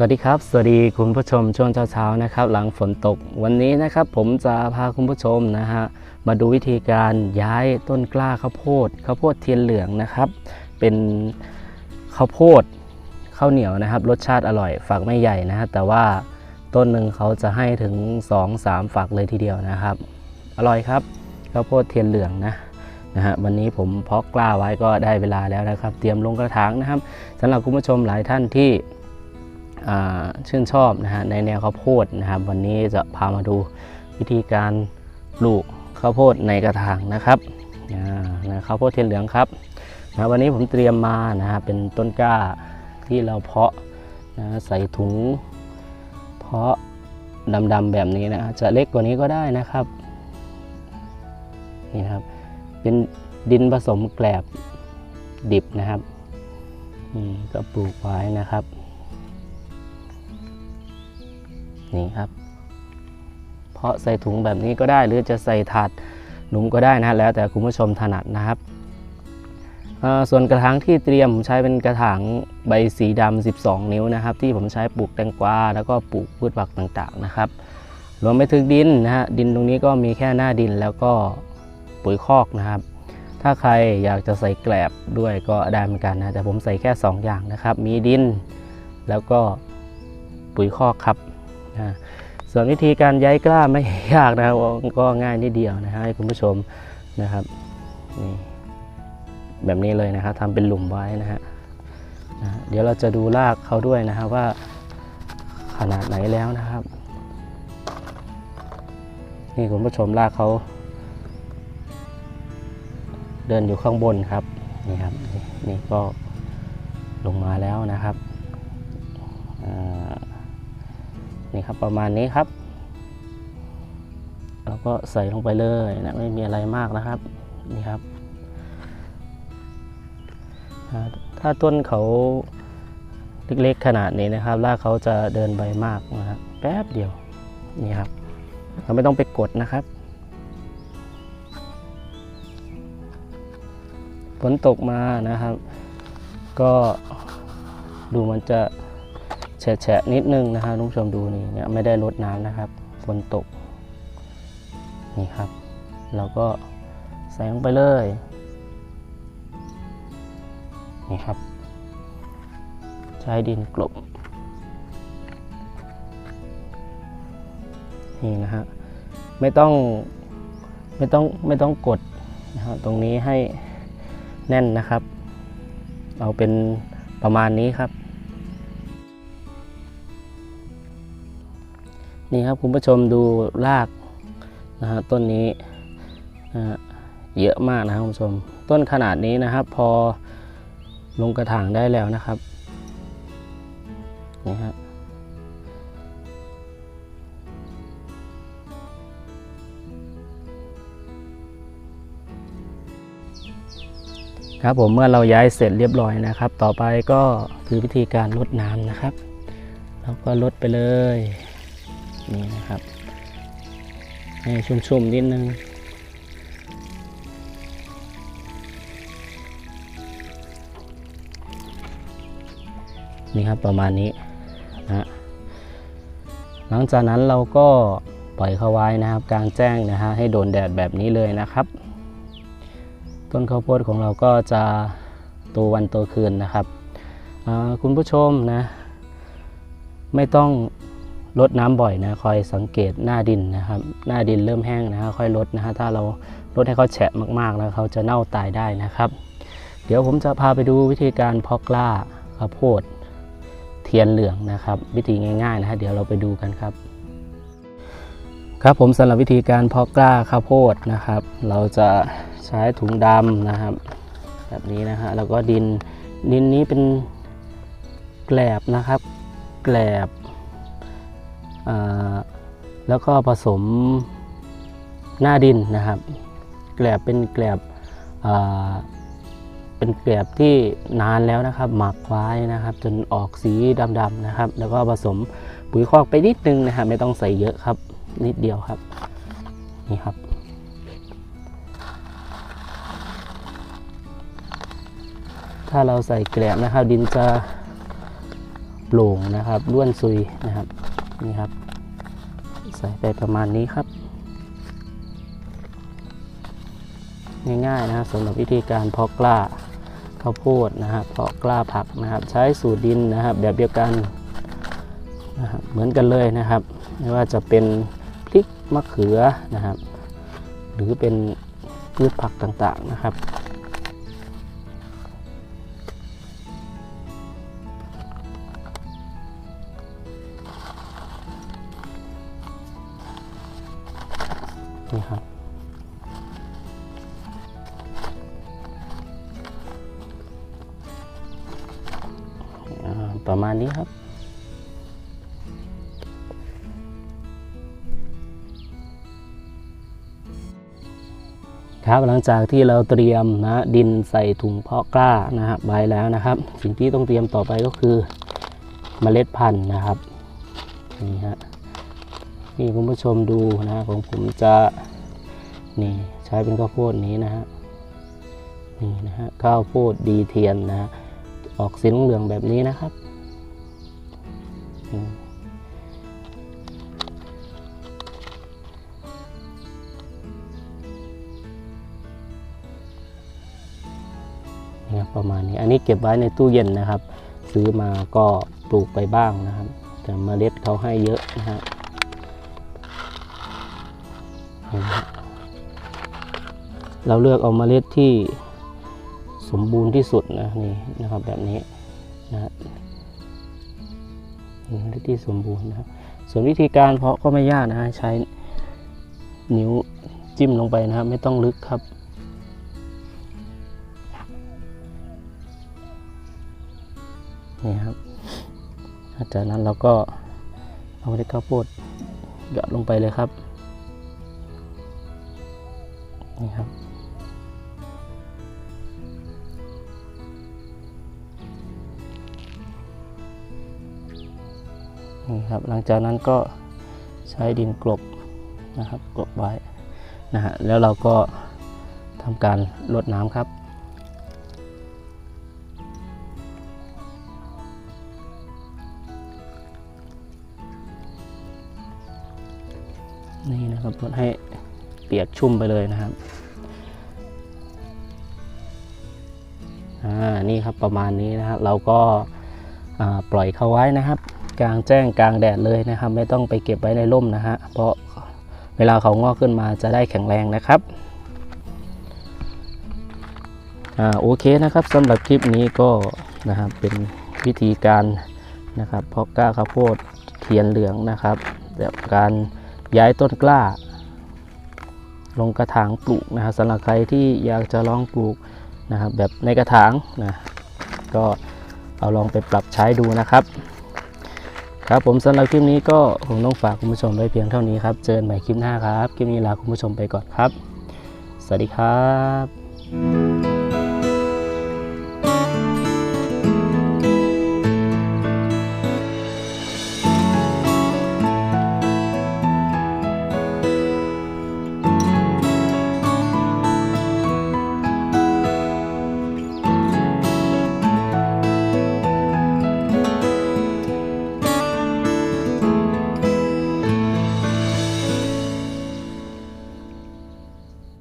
สวัสดีครับ สวัสดีคุณผู้ชมช่วงเช้าๆนะครับ หลังฝนตกวันนี้นะครับ ผมจะพาคุณผู้ชมนะฮะมาดูวิธีการย้ายต้นกล้าข้าวโพดข้าวโพดเทียนเหลืองนะครับ เป็นข้าวโพดข้าวเหนียวนะครับ รสชาติอร่อยฝักไม่ใหญ่นะฮะแต่ว่าต้นหนึ่งเขาจะให้ถึง 2-3 ฝักเลยทีเดียวนะครับ อร่อยครับข้าวโพดเทียนเหลืองนะนะฮะวันนี้ผมเพาะกล้าไว้ก็ได้เวลาแล้วนะครับ เตรียมลงกระถางนะครับสำหรับคุณผู้ชมหลายท่านที่ ชื่นชอบนะฮะในแนวข้าวโพดนะครับวันนี้จะพามาดูวิธีการปลูกข้าวโพดในกระถางนะครับนะข้าวโพดเทียนเหลืองครับนะวันนี้ผมเตรียมมานะฮะเป็นต้นกล้าที่เราเพาะนะใส่ถุง เพาะดำๆแบบนี้นะจะเล็กกว่านี้ก็ได้นะครับนี่ครับเป็นดินผสมแกลบดิบนะครับก็ปลูกไว้นะครับ นี่ครับ เพาะใส่ถุงแบบนี้ก็ได้หรือจะใส่ถาดหลุมก็ได้นะแล้วแต่คุณผู้ชมถนัดนะครับส่วนกระถางที่เตรียมผมใช้เป็นกระถางใบสีดำ12 นิ้วนะครับ ที่ผมใช้ปลูกแตงกวาแล้วก็ปลูกพืชผักต่างๆนะครับรวมไปถึงดินนะฮะดินตรงนี้ก็มีแค่หน้าดินแล้วก็ปุ๋ยคอกนะครับ ถ้าใครอยากจะใส่แกลบด้วยก็ได้เหมือนกันนะแต่ผมใส่แค่ 2 อย่างนะครับ มีดิน แล้วก็ปุ๋ยคอกครับ ส่วนวิธีการย้ายกล้าไม่ยากนะครับก็ง่ายนิดเดียวนะฮะให้คุณผู้ชมนะครับนี่แบบนี้เลยนะครับทำเป็นหลุมไว้นะฮะนะเดี๋ยวเราจะดูรากเขาด้วยนะครับว่าขนาดไหนแล้วนะครับ นี่คุณผู้ชมรากเขาเดินอยู่ข้างบนครับนี่ครับนี่ก็ลงมาแล้วนะครับอ่า นี่ครับประมาณนี้ครับแล้วก็ใส่ลงไปเลยนะไม่มีอะไรมากนะครับนี่ครับ ถ้าต้นเขาเล็กๆขนาดนี้นะครับรากเขาจะเดินใบมากนะครับแป๊บเดียวนี่ครับเราไม่ต้องไปกดนะครับฝนตกมานะครับ ก็ดูมันจะ แฉะนิดนึงนะครับทุกผู้ชมดูนี่เนี่ยไม่ได้ลดน้ำนะครับฝนตกนี่ครับ เราก็ใส่ลงไปเลยนี่ครับ ใช้ดินกลบนี่นะฮะไม่ต้องไม่ต้องไม่ต้องกดนะครับตรงนี้ให้แน่นนะครับ เอาเป็นประมาณนี้ครับ นี่ครับคุณผู้ชมดูรากนะฮะต้นนี้นะเยอะมากนะครับคุณผู้ชม ต้นขนาดนี้นะครับ พอลงกระถางได้แล้วนะครับนี่ครับครับผมเมื่อเราย้ายเสร็จเรียบร้อยนะครับ ต่อไปก็คือวิธีการลดน้ำนะครับ เราก็ลดไปเลย นี่นะครับ ให้ชุ่มๆนิดนึงนี่ครับประมาณนี้นะหลังจากนั้นเราก็ปล่อยเขาไว้นะครับ กลางแจ้งนะฮะให้โดนแดดแบบนี้เลยนะครับ ต้นข้าวโพดของเราก็จะโตวันโตคืนนะครับคุณผู้ชมนะ ไม่ต้อง ลดน้ำบ่อยนะคอยสังเกตหน้าดินนะครับหน้าดินเริ่มแห้งนะฮะค่อยลดนะฮะถ้าเราลดให้เขาแฉะมากๆแล้วเขาจะเน่าตายได้นะครับ เดี๋ยวผมจะพาไปดูวิธีการเพาะกล้าข้าวโพดเทียนเหลืองนะครับ วิธีง่ายๆนะฮะเดี๋ยวเราไปดูกันครับ ครับผมสำหรับวิธีการเพาะกล้าข้าวโพดนะครับ เราจะใช้ถุงดำนะครับ แบบนี้นะฮะแล้วก็ดินดินนี้เป็นแกลบนะครับ แกลบ แล้วก็ผสมหน้าดินนะครับแกลบเป็นแกลบเป็นแกลบที่นานแล้วนะครับ หมักไว้นะครับ จนออกสีดำๆนะครับ แล้วก็ผสมปุ๋ยคอกไปนิดนึงนะครับ ไม่ต้องใส่เยอะครับ นิดเดียวครับนี่ครับถ้าเราใส่แกลบนะครับ ดินจะโปร่งนะครับล้วนซุยนะครับนี่ครับ ใส่ไปประมาณนี้ครับ ง่ายๆนะครับสำหรับวิธีการเพาะกล้าข้าวโพดนะครับเพาะกล้าผักนะครับ ใช้สูตรดินนะครับ แบบเดียวกันนะครับเหมือนกันเลยนะครับ ไม่ว่าจะเป็นพริกมะเขือนะครับ หรือเป็นพืชผักต่างๆนะครับ นี่ครับ ประมาณนี้ครับครับหลังจากที่เราเตรียมนะดินใส่ถุงเพาะกล้านะครับไว้แล้วนะครับ สิ่งที่ต้องเตรียมต่อไปก็คือเมล็ดพันธุ์นะครับนี่ฮะ นี่คุณผู้ชมดูนะของผมจะนี่ใช้เป็นข้าวโพดนี้นะฮะนี่นะฮะข้าวโพดดีเทียนนะฮะออกสีเหลืองแบบนี้นะครับนี่ประมาณนี้ อันนี้เก็บไว้ในตู้เย็นนะครับ ซื้อมาก็ปลูกไปบ้างนะครับ แต่เมล็ดเขาให้เยอะนะฮะเห็นไหมฮะ เราเลือกเอาเมล็ดที่สมบูรณ์ที่สุดนะนี่นะครับแบบนี้นะเมล็ดที่สมบูรณ์นะครับส่วนวิธีการเพาะก็ไม่ยากนะฮะใช้นิ้วจิ้มลงไปนะครับ ไม่ต้องลึกครับนี่ครับจากนั้นเราก็เอาเมล็ดข้าวโพดหยอดลงไปเลยครับ นี่ครับ นี่ครับ หลังจากนั้นก็ใช้ดินกลบนะครับกลบไว้นะฮะแล้วเราก็ทำการรดน้ำครับนี่นะครับรดให้ เปียกชุ่มไปเลยนะครับอ่านี่ครับประมาณนี้นะครับเราก็ปล่อยเขาไว้นะครับกลางแจ้งกลางแดดเลยนะครับ ไม่ต้องไปเก็บไว้ในร่มนะฮะเพราะเวลาเขางอกขึ้นมาจะได้แข็งแรงนะครับอ่าโอเคนะครับสำหรับคลิปนี้ก็นะครับเป็นวิธีการนะครับเพาะกล้าข้าวโพดเทียนเหลืองนะครับแบบการย้ายต้นกล้า ลงกระถางปลูกนะครับสำหรับใครที่อยากจะลองปลูกนะครับแบบในกระถางนะก็เอาลองไปปรับใช้ดูนะครับ ครับผมสำหรับคลิปนี้ก็ผมต้องฝากคุณผู้ชมไว้เพียงเท่านี้ครับ เจอกันใหม่คลิปหน้าครับ คลิปนี้ลาคุณผู้ชมไปก่อนครับ สวัสดีครับ